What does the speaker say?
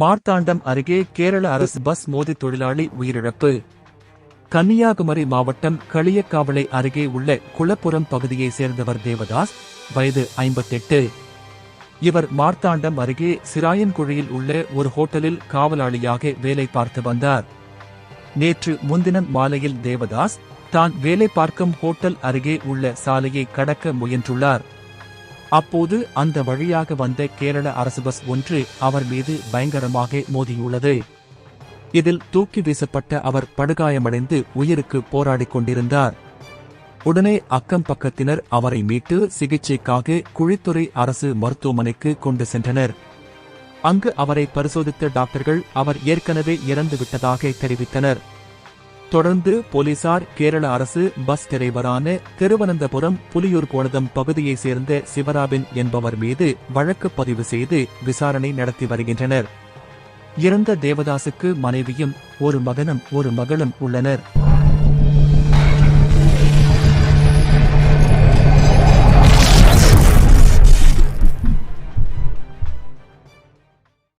மார்த்தாண்டம் அருகே கேரள அரசு பஸ் மோதி தொழிலாளி உயிரிழப்பு. கன்னியாகுமரி மாவட்டம் களியக்காவளை அருகே உள்ள குளப்புரம் பகுதியைச் சேர்ந்தவர் தேவதாஸ் வயது ஐம்பத்தெட்டு. இவர் மார்த்தாண்டம் அருகே சிராயன்குழியில் உள்ள ஒரு ஹோட்டலில் காவலாளியாக வேலை பார்த்து வந்தார். நேற்று முன்தினம் மாலையில் தேவதாஸ் தான் வேலை பார்க்கும் ஹோட்டல் அருகே உள்ள சாலையை கடக்க முயன்றுள்ளார். அப்போது அந்த வழியாக வந்த கேரள அரசு பஸ் ஒன்று அவர் மீது பயங்கரமாக மோதியுள்ளது. இதில் தூக்கி வீசப்பட்ட அவர் படுகாயமடைந்து உயிருக்கு போராடிக் கொண்டிருந்தார். உடனே அக்கம் பக்கத்தினர் அவரை மீட்டு சிகிச்சைக்காக குழித்துறை அரசு மருத்துவமனைக்கு கொண்டு சென்றனர். அங்கு அவரை பரிசோதித்த டாக்டர்கள் அவர் ஏற்கனவே இறந்துவிட்டதாக தெரிவித்தனர். தொடர்ந்து போலீசார் கேரள அரசு பஸ் டிரைவரான திருவனந்தபுரம் புலியூர் கோணதம் பகுதியைச் சேர்ந்த சிவராபின் என்பவர் மீது வழக்கு பதிவு செய்து விசாரணை நடத்தி வருகின்றனர். இறந்த தேவதாசுக்கு மனைவியும் ஒரு மகனும் ஒரு மகளும் உள்ளனர்.